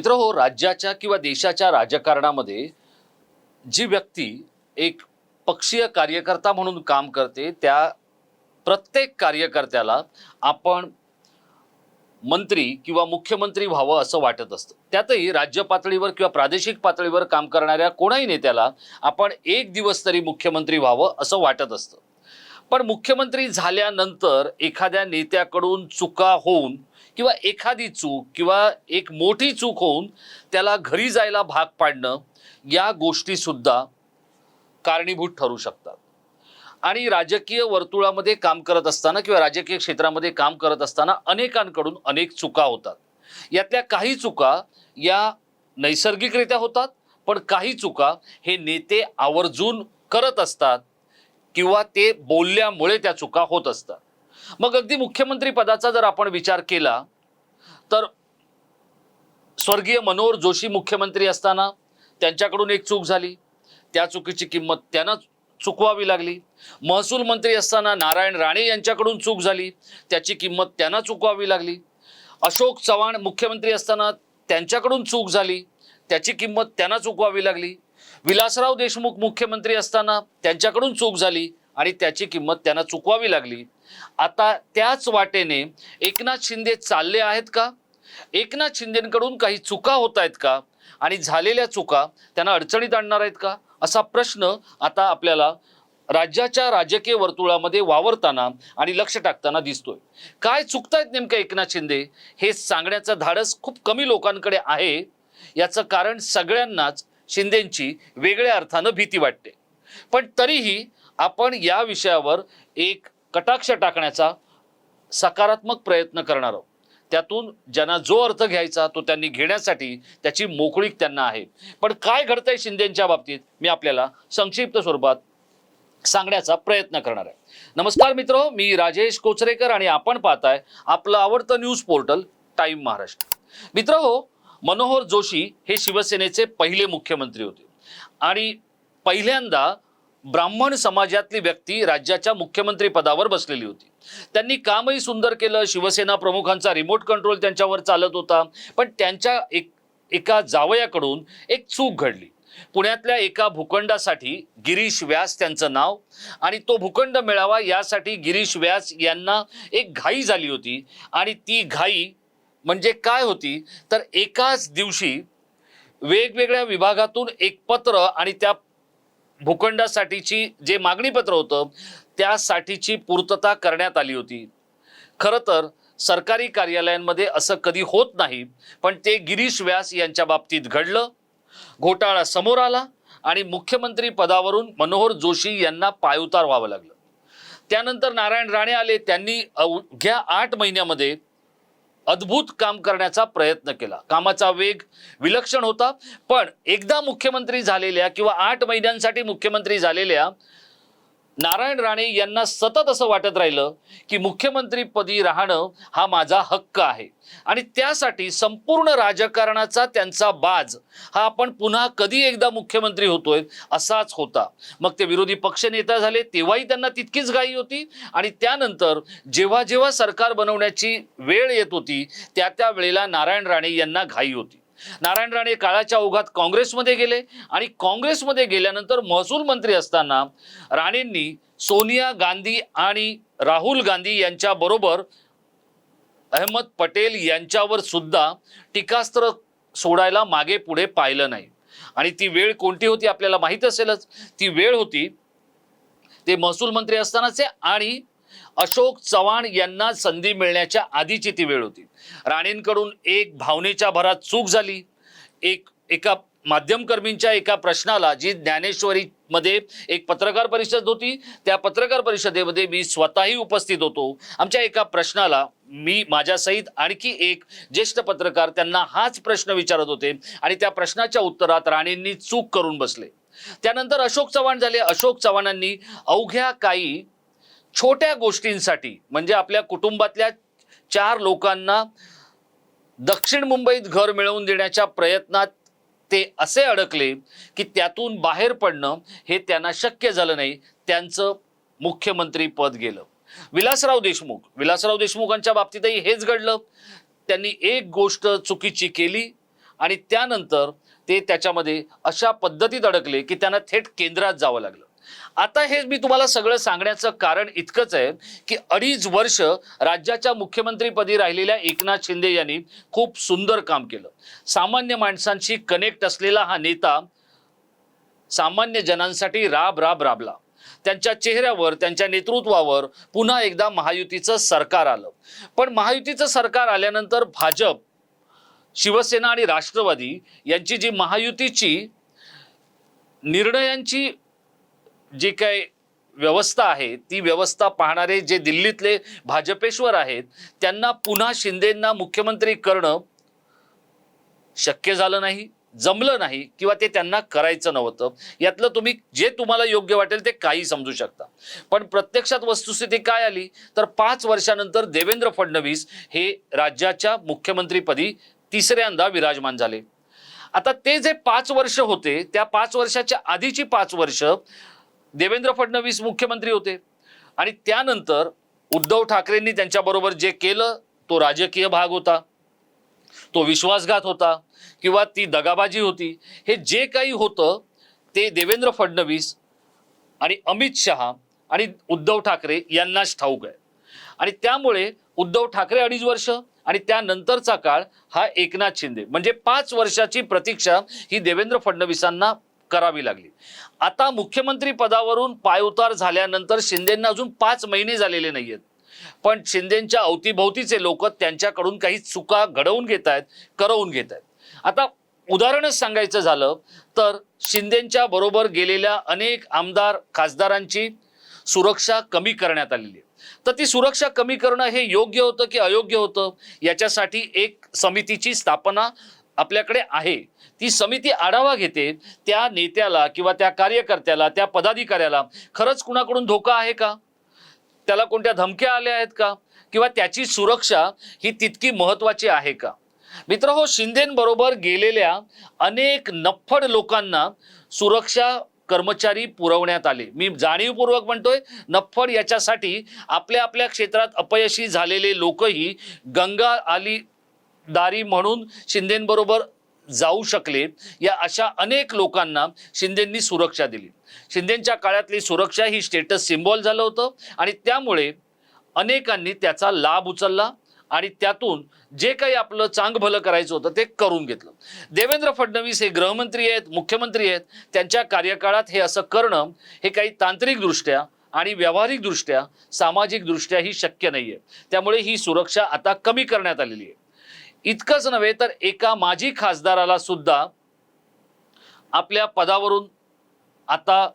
मित्र हो राज्याच्या किंवा देशाच्या राजकारणामध्ये जी व्यक्ती एक पक्षीय कार्यकर्ता म्हणून काम करते त्या प्रत्येक कार्यकर्त्याला आपण मंत्री किंवा मुख्यमंत्री व्हावं असं वाटत असतं. त्यातही राज्य पातळीवर किंवा प्रादेशिक पातळीवर काम करणाऱ्या कोणाही नेत्याला आपण एक दिवस तरी मुख्यमंत्री व्हावं असं वाटत असतं. पण मुख्यमंत्री झाल्यानंतर एखाद्या नेत्याकडून चुका होऊन किंवा एखादी चूक किंवा एक मोठी चूक होऊन त्याला घरी जायला भाग पाडणं या गोष्टीसुद्धा कारणीभूत ठरू शकतात. आणि राजकीय वर्तुळामध्ये काम करत असताना किंवा राजकीय क्षेत्रामध्ये काम करत असताना अनेकांकडून अनेक चुका होतात. यातल्या काही चुका या नैसर्गिकरित्या होतात पण काही चुका हे नेते आवर्जून करत असतात किंवा ते बोलल्यामुळे त्या चुका होत असतात. मग अगदी मुख्यमंत्री पदाचा जर आपण विचार केला तर स्वर्गीय मनोहर जोशी मुख्यमंत्री असताना त्यांच्याकडून एक चूक झाली. त्या चुकीची किंमत त्यांना चुकवावी लागली. महसूल मंत्री असताना नारायण राणे यांच्याकडून चूक झाली. त्याची किंमत त्यांना चुकवावी लागली. अशोक चव्हाण मुख्यमंत्री असताना त्यांच्याकडून चूक झाली. त्याची किंमत त्यांना चुकवावी लागली. विलासराव देशमुख मुख्यमंत्री असताना त्यांच्याकडून चूक झाली आणि त्याची किंमत त्यांना चुकवावी लागली. आता त्याच वाटेने एकनाथ शिंदे चालले आहेत का? एकनाथ शिंदेकडून काही चुका होत आहेत का? आणि झालेल्या चुका त्यांना अडचणीत आणणार आहेत का? असा प्रश्न आता आपल्याला राज्याच्या राजकीय वर्तुळामध्ये वावरताना आणि लक्ष टाकताना दिसतोय. काय चुकतायत नेमकं एकनाथ शिंदे? हे सांगण्याचं धाडस खूप कमी लोकांकडे आहे. याचं कारण सगळ्यांनाच शिंदेची वेगळ्या अर्थानं भीती वाटते. पण तरीही आपण या विषयावर एक कटाक्ष टाकण्याचा सकारात्मक प्रयत्न करणार आहोत. त्यातून ज्यांना जो अर्थ घ्यायचा तो त्यांनी घेण्यासाठी त्याची मोकळीक त्यांना आहे. पण काय घडतंय शिंदेच्या बाबतीत? मी आपल्याला संक्षिप्त स्वरूपात सांगण्याचा प्रयत्न करणार आहे. नमस्कार मित्र मी राजेश कोचरेकर आणि आपण पाहताय आपलं आवडतं न्यूज पोर्टल टाईम महाराष्ट्र. मित्र हो मनोहर जोशी हे शिवसेनेचे पहिले मुख्यमंत्री होते. आणि पहिल्यांदा ब्राह्मण समाजातली व्यक्ती राज्याच्या मुख्यमंत्री पदावर बसलेली होती. त्यांनी कामही सुंदर केलं शिवसेना प्रमुखांचा रिमोट कंट्रोल त्यांच्यावर चालत होता पण त्यांच्या एक एका जावयाकडून एक चूक घडली. पुण्यातल्या एका भूखंडासाठी गिरीश व्यास त्यांचं नाव आणि तो भूखंड मिळावा यासाठी गिरीश व्यास यांना एक घाई झाली होती आणि ती घाई म्हणजे काय होती? तर एकाच दिवशी वेगवेगळ्या विभागातून एक पत्र आणि त्या भूखंडासाठीची जे मागणीपत्र होतं त्यासाठीची पूर्तता करण्यात आली होती. खरं तर सरकारी कार्यालयांमध्ये असं कधी होत नाही पण ते गिरीश व्यास यांच्या बाबतीत घडलं घोटाळा समोर आला आणि मुख्यमंत्री पदावरून मनोहर जोशी यांना पायउतार व्हावं लागलं. त्यानंतर नारायण राणे आले त्यांनी अवघ्या आठ महिन्यामध्ये अद्भुत काम करण्याचा प्रयत्न केला. कामाचा वेग विलक्षण होता. पण एकदा मुख्यमंत्री झालेल्या किंवा आठ महिन्यांसाठी मुख्यमंत्री झालेल्या नारायण राणे यांना सतत असं वाटत राहिलं की मुख्यमंत्रीपदी राहणं हा माझा हक्क आहे. आणि त्यासाठी संपूर्ण राजकारणाचा त्यांचा बाज हा आपण पुन्हा कधी एकदा मुख्यमंत्री होतोय असाच होता. मग ते विरोधी पक्षनेता झाले तेव्हाही त्यांना तितकीच घाई होती आणि त्यानंतर जेव्हा जेव्हा सरकार बनवण्याची वेळ येत होती त्या त्या वेळेला नारायण राणे यांना घाई होती. नारायण राणे काळाच्या ओघात काँग्रेसमध्ये गेले आणि काँग्रेसमध्ये गेल्यानंतर महसूल मंत्री असताना राणेंनी सोनिया गांधी आणि राहुल गांधी यांच्या बरोबर अहमद पटेल यांच्यावर सुद्धा टीकास्त्र सोडायला मागे पुढे पाहिलं नाही. आणि ती वेळ कोणती होती आपल्याला माहीत असेलच. ती वेळ होती ते महसूल मंत्री असतानाचे आणि अशोक चव्हाण यांना संधी मिळण्याच्या आधीची ती वेळ होती. राणेंकडून एक भावनेच्या भरात चूक झाली. एक एका माध्यमकर्मींच्या एका प्रश्नाला जी ज्ञानेश्वरी मध्ये एक पत्रकार परिषद होती त्या पत्रकार परिषदेमध्ये मी स्वतःही उपस्थित होतो. आमच्या एका प्रश्नाला मी माझ्यासहित आणखी एक ज्येष्ठ पत्रकार त्यांना हाच प्रश्न विचारत होते आणि त्या प्रश्नाच्या उत्तरात राणेंनी चूक करून बसले. त्यानंतर अशोक चव्हाण झाले. अशोक चव्हाणांनी अवघ्या काही छोट्या गोष्टींसाठी म्हणजे आपल्या कुटुंबातल्या चार लोकांना दक्षिण मुंबईत घर मिळवून देण्याच्या प्रयत्नात ते असे अडकले की त्यातून बाहेर पडणं हे त्यांना शक्य झालं नाही त्यांचं मुख्यमंत्री पद गेलं. विलासराव देशमुख विलासराव देशमुखांच्या बाबतीतही हेच घडलं. त्यांनी एक गोष्ट चुकीची केली आणि त्यानंतर ते त्याच्यामध्ये अशा पद्धतीत अडकले की त्यांना थेट केंद्रात जावं लागलं. आता हे मी तुम्हाला सगळं सांगण्याचं कारण इतकंच आहे की अडीच वर्ष राज्याच्या मुख्यमंत्रीपदी राहिलेल्या एकनाथ शिंदे यांनी खूप सुंदर काम केलं. सामान्य माणसांशी कनेक्ट असलेला हा नेता सामान्य जनांसाठी राब राब राबला. त्यांच्या चेहऱ्यावर त्यांच्या नेतृत्वावर पुन्हा एकदा महायुतीचं सरकार आलं. पण महायुतीचं सरकार आल्यानंतर भाजप शिवसेना आणि राष्ट्रवादी यांची जी महायुतीची निर्णयांची जी काही व्यवस्था आहे ती व्यवस्था पाहणारे जे दिल्लीतले भाजपेश्वर आहेत त्यांना पुन्हा शिंदेंना मुख्यमंत्री करणं शक्य झालं नाही जमलं नाही किंवा ते त्यांना करायचं नव्हतं. यातलं तुम्ही जे तुम्हाला योग्य वाटेल ते काही समजू शकता. पण प्रत्यक्षात वस्तुस्थिती काय आली? तर पाच वर्षानंतर देवेंद्र फडणवीस हे राज्याच्या मुख्यमंत्रीपदी तिसऱ्यांदा विराजमान झाले. आता ते जे पाच वर्ष होते त्या पाच वर्षाच्या आधीची पाच वर्ष देवेंद्र फडणवीस मुख्यमंत्री होते. आणि त्यानंतर उद्धव ठाकरेंनी त्यांच्याबरोबर जे केलं तो राजकीय भाग होता. तो विश्वासघात होता किंवा ती दगाबाजी होती. हे जे काही होतं ते देवेंद्र फडणवीस आणि अमित शहा आणि उद्धव ठाकरे यांनाच ठाऊक आहे. आणि त्यामुळे उद्धव ठाकरे अडीच वर्ष आणि त्यानंतरचा काळ हा एकनाथ शिंदे. म्हणजे पाच वर्षाची प्रतीक्षा ही देवेंद्र फडणवीसांना करावी लागली. आता मुख्यमंत्री पदावरून पायउतार झाल्यानंतर शिंदेंना अजून पाच महिने झालेले नाही आहेत पण शिंदेच्या अवतीभोवतीचे लोक त्यांच्याकडून काही चुका घडवून घेत आहेत करवून घेत आहेत. आता उदाहरणच सांगायचं झालं तर शिंदेच्या बरोबर गेलेल्या अनेक आमदार खासदारांची सुरक्षा कमी करण्यात आलेली आहे. तर ती सुरक्षा कमी करणं हे योग्य होतं की अयोग्य होतं? याच्यासाठी एक समितीची स्थापना आपल्याकडे आहे. ती समिती आढावा घेते त्या नेत्याला किंवा त्या कार्यकर्त्याला त्या पदाधिकाऱ्याला. खरंच कुणाकडून धोका आहे का? त्याला कोणत्या धमक्या आल्या आहेत का? किंवा त्याची सुरक्षा ही तितकी महत्वाची आहे का? मित्र हो शिंदेबरोबर गेलेल्या अनेक नफ्फड लोकांना सुरक्षा कर्मचारी पुरवण्यात आले. मी जाणीवपूर्वक म्हणतोय नफ्फड याच्यासाठी आपल्या आपल्या क्षेत्रात अपयशी झालेले लोकही गंगा आली दारी म्हणून शिंदेबरोबर जाऊ शकले या अशा अनेक लोकांना शिंदेंनी सुरक्षा दिली. शिंदेच्या काळातली सुरक्षा ही स्टेटस सिम्बॉल झालं होतं आणि त्यामुळे अनेकांनी त्याचा लाभ उचलला आणि त्यातून जे काही आपलं चांग भलं करायचं होतं ते करून घेतलं. देवेंद्र फडणवीस हे गृहमंत्री आहेत मुख्यमंत्री आहेत त्यांच्या कार्यकाळात हे असं करणं हे काही तांत्रिकदृष्ट्या आणि व्यावहारिकदृष्ट्या सामाजिकदृष्ट्याही शक्य नाही आहे त्यामुळे ही सुरक्षा आता कमी करण्यात आलेली आहे. इतकंच नव्हे तर एका माजी खासदाराला सुद्धा आपल्या पदावरून आता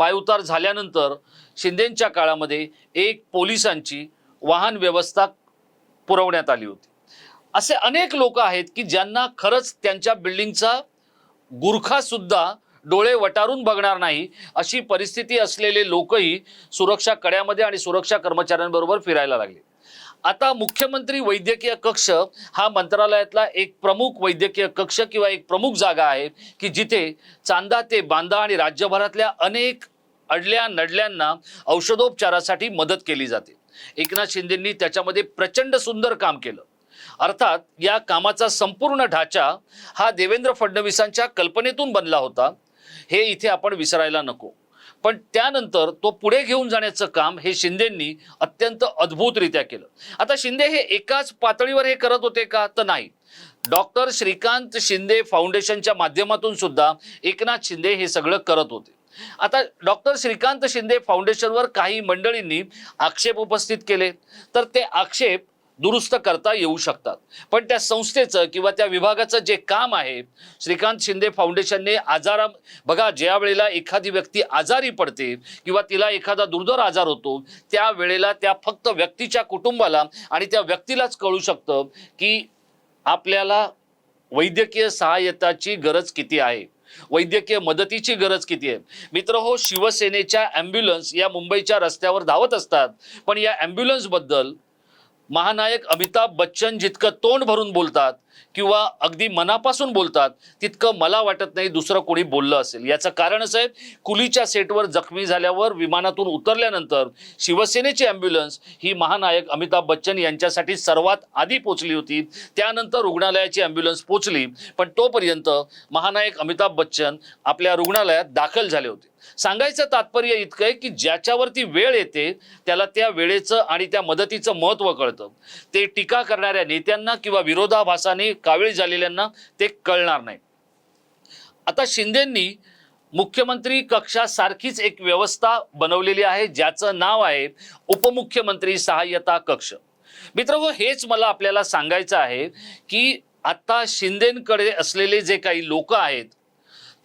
पायउतार झाल्यानंतर शिंदेच्या काळामध्ये एक पोलिसांची वाहन व्यवस्था पुरवण्यात आली होती. असे अनेक लोक आहेत की ज्यांना खरंच त्यांच्या बिल्डिंगचा गुरखासुद्धा डोळे वटारून बघणार नाही अशी परिस्थिती असलेले लोकही सुरक्षा कड्यामध्ये आणि सुरक्षा कर्मचाऱ्यांबरोबर फिरायला लागले. आता मुख्यमंत्री वैद्यकीय कक्ष हा मंत्रालयातला एक प्रमुख वैद्यकीय कक्ष किंवा एक प्रमुख जागा आहे की जिथे चांदा ते बांदा आणि राज्यभरातल्या अनेक अडल्या नडल्यांना औषधोपचारासाठी मदत केली जाते. एकनाथ शिंदेंनी त्याच्यामध्ये प्रचंड सुंदर काम केलं. अर्थात या कामाचा संपूर्ण ढाचा हा देवेंद्र फडणवीसांच्या कल्पनेतून बनला होता. हे इथे आपण विसरायला नको. पण त्यानंतर तो पुढे घेऊन जाण्याचं काम हे शिंदेंनी अत्यंत अद्भुतरित्या केलं. आता शिंदे हे एकाच पातळीवर हे करत होते का? तर नाही. डॉक्टर श्रीकांत शिंदे फाउंडेशनच्या माध्यमातून सुद्धा एकनाथ शिंदे हे सगळं करत होते. आता डॉक्टर श्रीकांत शिंदे फाउंडेशनवर काही मंडळींनी आक्षेप उपस्थित केले. तर ते आक्षेप दुरुस्त करता येऊ शकतात. पण त्या संस्थेचं किंवा त्या विभागाचं जे काम आहे श्रीकांत शिंदे फाउंडेशनने आजारा बघा ज्या वेळेला एखादी व्यक्ती आजारी पडते किंवा तिला एखादा दुर्धर आजार होतो त्या वेळेला त्या फक्त व्यक्तीच्या कुटुंबाला आणि त्या व्यक्तीलाच कळू शकतं की आपल्याला वैद्यकीय सहाय्यताची गरज किती आहे. वैद्यकीय मदतीची गरज किती आहे. मित्र हो शिवसेनेच्या ॲम्ब्युलन्स या मुंबईच्या रस्त्यावर धावत असतात पण या ॲम्ब्युलन्सबद्दल महानायक अमिताभ बच्चन जितकं तोंड भरून बोलतात किंवा अगदी मनापासून बोलतात तितकं मला वाटत नाही दुसरं कोणी बोललं असेल. याचं कारण असं आहे कुलीच्या सेटवर जखमी झाल्यावर विमानातून उतरल्यानंतर शिवसेनेची ॲम्ब्युलन्स ही महानायक अमिताभ बच्चन यांच्यासाठी सर्वात आधी पोचली होती. त्यानंतर रुग्णालयाची ॲम्ब्युलन्स पोचली पण तोपर्यंत महानायक अमिताभ बच्चन आपल्या रुग्णालयात दाखल झाले होते. सांगायचं तात्पर्य इतकं आहे की ज्याच्यावरती वेळ येते त्याला त्या वेळेचं आणि त्या मदतीचं महत्त्व कळतं. ते टीका करणाऱ्या नेत्यांना किंवा विरोधाभासाने कावेळी झालेल्यांना ते कळणार नाही. आता शिंदेंनी मुख्यमंत्री कक्षासारखीच एक व्यवस्था बनवलेली आहे ज्याचं नाव आहे उपमुख्यमंत्री सहाय्यता कक्ष. मित्र हेच मला आपल्याला सांगायचं आहे की आता शिंदेकडे असलेले जे काही लोक आहेत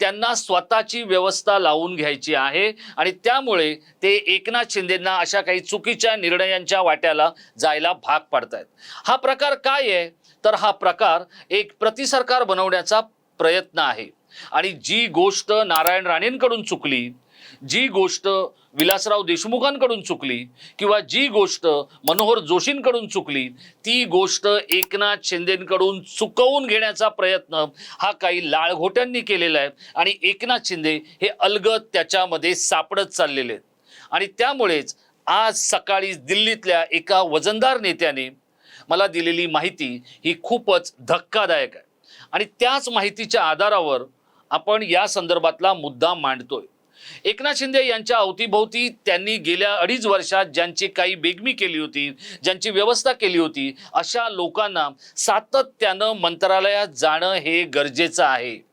त्यांना स्वतःची व्यवस्था लावून घ्यायची आहे आणि त्यामुळे ते एकनाथ शिंदेंना अशा काही चुकीच्या निर्णयांच्या वाट्याला जायला भाग पाडतायत. हा प्रकार काय आहे? तर हा प्रकार एक प्रतिसरकार बनवण्याचा प्रयत्न आहे. आणि जी गोष्ट नारायण राणेंकडून चुकली जी गोष्ट विलासराव देशमुखांकडून चुकली किंवा जी गोष्ट मनोहर जोशींकडून चुकली ती गोष्ट एकनाथ शिंदेकडून चुकवून घेण्याचा प्रयत्न हा काही लाळघोट्यांनी केलेला आहे. आणि एकनाथ शिंदे हे अलगद त्याच्यामध्ये सापडत चाललेले आहेत. आणि त्यामुळेच आज सकाळी दिल्लीतल्या एका वजनदार नेत्याने मला दिलेली माहिती ही खूपच धक्कादायक आहे. आणि त्याच माहितीच्या आधारावर आपण या संदर्भातला मुद्दा मांडतोय. एकनाथ शिंदे यांच्या अवतीभोवती त्यांनी गेल्या अडीच वर्षात ज्यांची काही बेगमी केली होती ज्यांची व्यवस्था केली होती अशा लोकांना सातत्यानं मंत्रालयात जाणं हे गरजेचं आहे.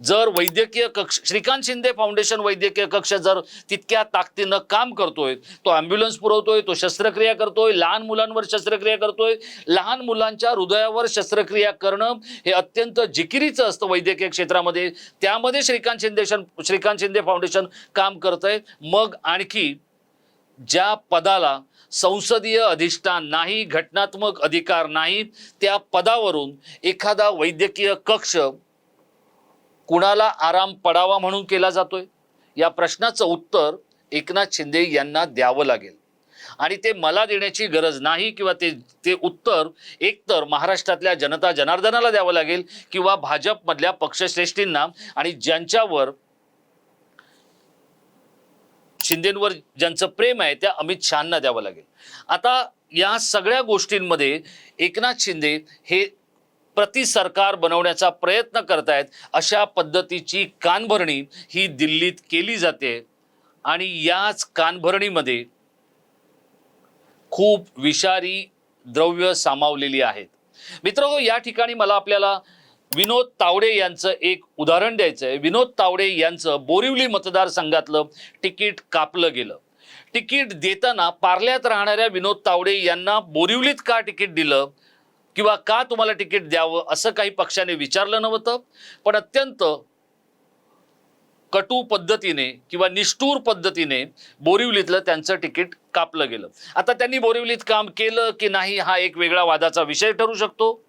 जर वैद्यकीय कक्ष श्रीकांत शिंदे फाउंडेशन वैद्यकीय कक्ष जर तितक्या ताकदीनं काम करतोय तो ॲम्ब्युलन्स पुरवतोय तो शस्त्रक्रिया करतोय लहान मुलांवर शस्त्रक्रिया करतोय लहान मुलांच्या हृदयावर शस्त्रक्रिया करणं हे अत्यंत जिकिरीचं असतं वैद्यकीय क्षेत्रामध्ये. त्यामध्ये श्रीकांत शिंदे श्रीकांत शिंदे फाउंडेशन काम करत आहे मग आणखी ज्या पदाला संसदीय अधिष्ठान नाही घटनात्मक अधिकार नाही त्या पदावरून एखादा वैद्यकीय कक्ष कुणाला आराम पडावा म्हणून केला जातोय? या प्रश्नाचं उत्तर एकनाथ शिंदे यांना द्यावं लागेल. आणि ते मला देण्याची गरज नाही किंवा ते ते उत्तर एकतर महाराष्ट्रातल्या जनता जनार्दनाला द्यावं लागेल किंवा भाजपमधल्या पक्षश्रेष्ठींना आणि ज्यांच्यावर शिंदेंवर ज्यांचं प्रेम आहे त्या अमित शहाना द्यावं लागेल. आता या सगळ्या गोष्टींमध्ये एकनाथ शिंदे हे प्रति सरकार बनवण्याचा प्रयत्न करतायत अशा पद्धतीची कानभरणी ही दिल्लीत केली जाते. आणि याच कानभरणीमध्ये खूप विषारी द्रव्य सामावलेली आहेत. मित्र या ठिकाणी मला आपल्याला विनोद तावडे यांचं एक उदाहरण द्यायचं आहे. विनोद तावडे यांचं बोरिवली मतदारसंघातलं तिकीट कापलं गेलं. तिकीट देताना पार्ल्यात राहणाऱ्या विनोद तावडे यांना बोरिवलीत का तिकीट दिलं? किंवा का तुम्हाला तिकीट द्यावं असं काही पक्षाने विचारलं नव्हतं पण अत्यंत कटू पद्धतीने किंवा निष्ठूर पद्धतीने बोरिवलीतलं त्यांचं तिकीट कापलं गेलं. आता त्यांनी बोरिवलीत काम केलं की नाही हा एक वेगळा वादाचा विषय ठरू शकतो.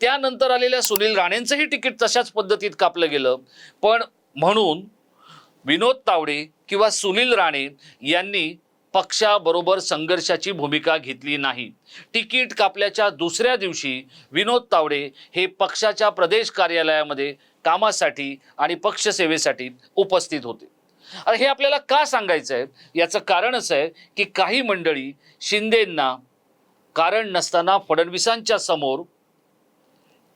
त्यानंतर आलेल्या सुनील राणेंचंही तिकीट तशाच पद्धतीत कापलं गेलं. पण म्हणून विनोद तावडे किंवा सुनील राणे यांनी पक्षाबरोबर संघर्षाची भूमिका घेतली नाही. तिकीट कापल्याच्या दुसऱ्या दिवशी विनोद तावडे हे पक्षाच्या प्रदेश कार्यालयामध्ये कामासाठी आणि पक्षसेवेसाठी उपस्थित होते. हे आपल्याला का सांगायचं आहे याचं कारण असं आहे की काही मंडळी शिंदेंना कारण नसताना फडणवीसांच्या समोर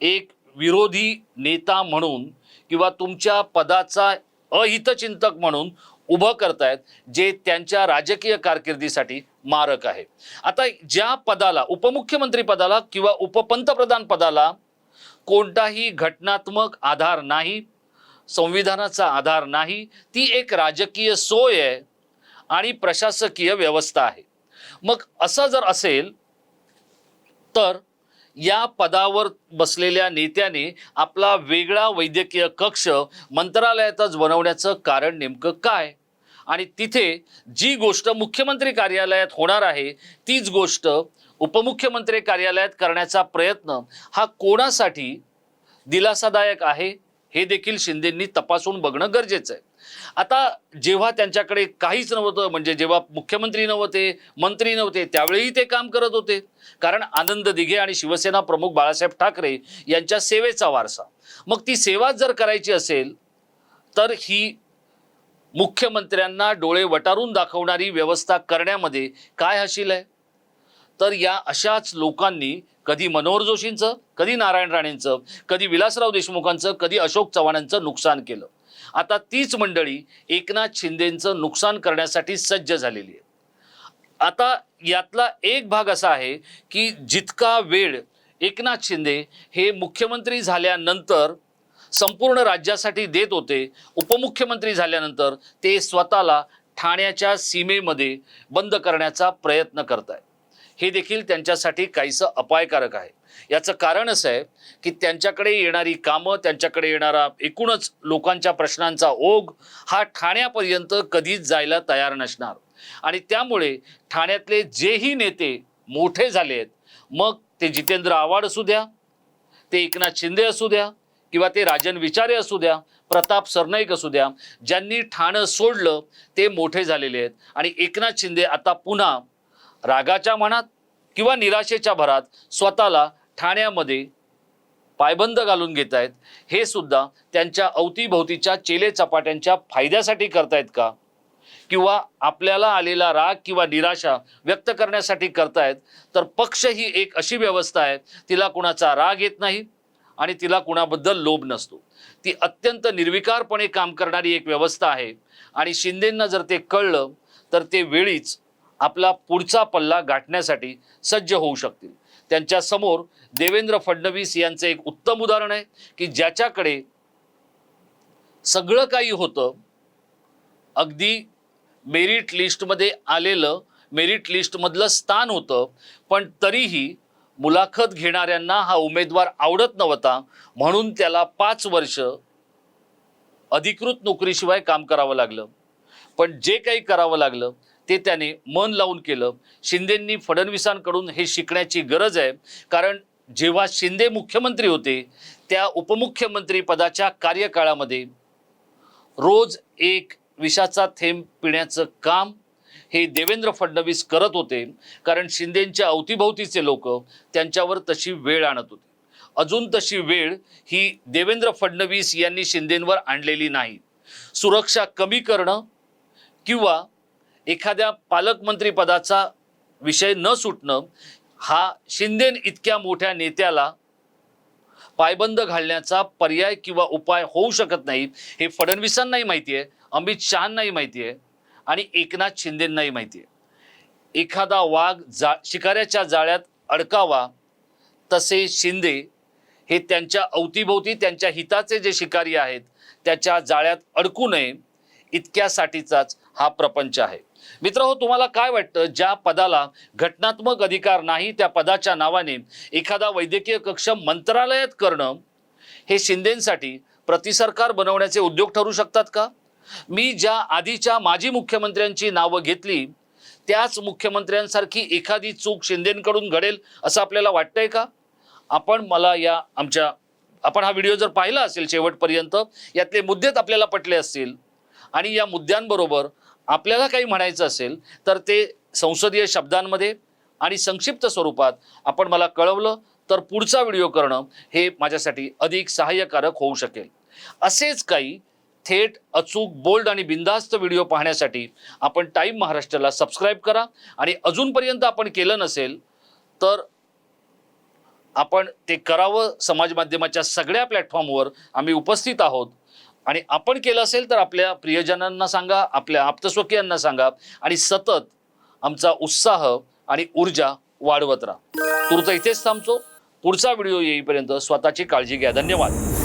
एक विरोधी नेता म्हणून किंवा तुमच्या पदाचा अहितचिंतक म्हणून उभं करतायत जे त्यांच्या राजकीय कारकिर्दीसाठी मारक आहे. आता ज्या पदाला उपमुख्यमंत्री पदाला किंवा उपपंतप्रधान पदाला कोणताही घटनात्मक आधार नाही संविधानाचा आधार नाही ती एक राजकीय सोय आहे आणि प्रशासकीय व्यवस्था आहे. मग असं जर असेल तर या पदावर बसलेल्या नेत्याने आपला वेगळा वैद्यकीय कक्ष मंत्रालयातच बनवण्याचं कारण नेमकं काय? आणि तिथे जी गोष्ट मुख्यमंत्री कार्यालयात होणार आहे तीच गोष्ट उपमुख्यमंत्री कार्यालयात करण्याचा प्रयत्न हा कोणासाठी दिलासादायक आहे हे देखील शिंदेंनी तपासून बघणं गरजेचं आहे. आता जेव्हा त्यांच्याकडे काहीच नव्हतं म्हणजे जेव्हा मुख्यमंत्री नव्हते मंत्री नव्हते त्यावेळीही ते काम करत होते. कारण आनंद दिघे आणि शिवसेना प्रमुख बाळासाहेब ठाकरे यांच्या सेवेचा वारसा. मग ती सेवा जर करायची असेल तर ही मुख्यमंत्र्यांना डोळे वटारून दाखवणारी व्यवस्था करण्यामध्ये काय हशील आहे? तर या अशाच लोकांनी कधी मनोहर जोशींचं कधी नारायण राणेंचं कधी विलासराव देशमुखांचं कधी अशोक चव्हाणांचं नुकसान केलं. आता तीच मंडळी एकनाथ शिंदेंचं नुकसान करण्यासाठी सज्ज झालेली आहे. आता यातला एक भाग असा आहे की जितका वेळ एकनाथ शिंदे हे मुख्यमंत्री झाल्यानंतर संपूर्ण राज्यासाठी देत होते उपमुख्यमंत्री झाल्यानंतर ते स्वतःला ठाण्याच्या सीमेमध्ये बंद करण्याचा प्रयत्न करत आहे हे देखील त्यांच्यासाठी काहीसं अपायकारक आहे. याचं कारण असं आहे की त्यांच्याकडे येणारी कामं त्यांच्याकडे येणारा एकूणच लोकांच्या प्रश्नांचा ओघ हा ठाण्यापर्यंत कधीच जायला तयार नसणार. आणि त्यामुळे ठाण्यातले जेही नेते मोठे झाले आहेत मग ते जितेंद्र आव्हाड असू द्या ते एकनाथ शिंदे असू द्या किंवा ते राजन विचारे असू द्या प्रताप सरनाईक असू द्या ज्यांनी ठाणं सोडलं ते मोठे झालेले आहेत. आणि एकनाथ शिंदे आता पुन्हा रागाच्या मनात किंवा निराशेच्या भरात स्वतःला ठाण्यामध्ये पायबंद घालून घेत आहेत. हे सुद्धा त्यांच्या अवतीभोवतीच्या चेले चपाट्यांच्या फायद्यासाठी करतायत का? किंवा आपल्याला आलेला राग किंवा निराशा व्यक्त करण्यासाठी करतायत तर पक्ष ही एक अशी व्यवस्था आहे तिला कुणाचा राग येत नाही आणि तिला कुणाबद्दल लोभ नसतो. ती अत्यंत निर्विकारपणे काम करणारी एक व्यवस्था आहे. आणि शिंदेंना जर ते कळलं तर ते वेळीच आपला पुढचा पल्ला गाठण्यासाठी सज्ज होऊ शकतील. त्यांच्यासमोर देवेंद्र फडणवीस यांचं एक उत्तम उदाहरण आहे की ज्याच्याकडे सगळं काही होतं. अगदी मेरिट लिस्टमध्ये आलेलं मेरिट लिस्टमधलं स्थान होतं. पण तरीही मुलाखत घेणाऱ्यांना हा उमेदवार आवडत नव्हता. म्हणून त्याला पाच वर्ष अधिकृत नोकरीशिवाय काम करावं लागलं. पण जे काही करावं लागलं ते त्याने मन लावून केलं. शिंदेंनी फडणवीसांकडून हे शिकण्याची गरज आहे. कारण जेव्हा शिंदे मुख्यमंत्री होते त्या उपमुख्यमंत्री पदाच्या कार्यकाळामध्ये रोज एक विषाचा थेंब पिण्याचं काम हे देवेंद्र फडणवीस करत होते. कारण शिंदेंच्या अवतीभोवतीचे लोक त्यांच्यावर तशी वेळ आणत होते. अजून तशी वेळ ही देवेंद्र फडणवीस यांनी शिंदेंवर आणलेली नाही. सुरक्षा कमी करणं किंवा एखाद्या पालकमंत्री पदाचा विषय न सुटणं हा शिंदेन इतक्या मोठ्या नेत्याला पायबंद घालण्याचा पर्याय किंवा उपाय होऊ शकत नाही हे फडणवीसांनाही माहिती आहे अमित शहांनाही माहिती आहे आणि एकनाथ शिंदेंनाही माहिती आहे एखादा वाघ जा शिकाऱ्याच्या जाळ्यात अडकावा तसे शिंदे हे त्यांच्या अवतीभोवती त्यांच्या हिताचे जे शिकारी आहेत त्याच्या जाळ्यात अडकू नये इतक्यासाठीचाच हा प्रपंच आहे. मित्र हो तुम्हाला काय वाटतं? ज्या पदाला घटनात्मक अधिकार नाही त्या पदाच्या नावाने एखादा वैद्यकीय कक्ष मंत्रालयात करणं हे शिंदेसाठी प्रतिसरकार बनवण्याचे उद्योग ठरू शकतात का? मी ज्या आधीच्या माजी मुख्यमंत्र्यांची नावं घेतली त्याच मुख्यमंत्र्यांसारखी एखादी चूक शिंदेकडून घडेल असं आपल्याला वाटतंय का? आपण मला या आमच्या आपण हा व्हिडिओ जर पाहिला असेल शेवटपर्यंत यातले मुद्देच आपल्याला पटले असतील आणि या मुद्द्यांबरोबर आपल्याला काही म्हणायचं असेल तर ते संसदीय शब्दांमध्ये आणि संक्षिप्त स्वरूपात आपण मला कळवलं तर पुढचा व्हिडिओ करणं हे माझ्यासाठी अधिक सहाय्यकारक होऊ शकेल. असेच काही थेट अचूक बोल्ड आणि बिंदास्त व्हिडिओ पाहण्यासाठी आपण टाईम महाराष्ट्राला सबस्क्राईब करा आणि अजूनपर्यंत आपण केलं नसेल तर आपण ते करावं. समाज माध्यमाच्या सगळ्या प्लॅटफॉर्मवर आम्ही उपस्थित आहोत. आणि आपण केलं असेल तर आपल्या प्रियजनांना सांगा आपल्या आप्तस्वकीयांना सांगा. आणि सतत आमचा उत्साह आणि ऊर्जा वाढवत राहा. तुर्त इथेच थांबतो. पुढचा व्हिडिओ येईपर्यंत स्वतःची काळजी घ्या. धन्यवाद.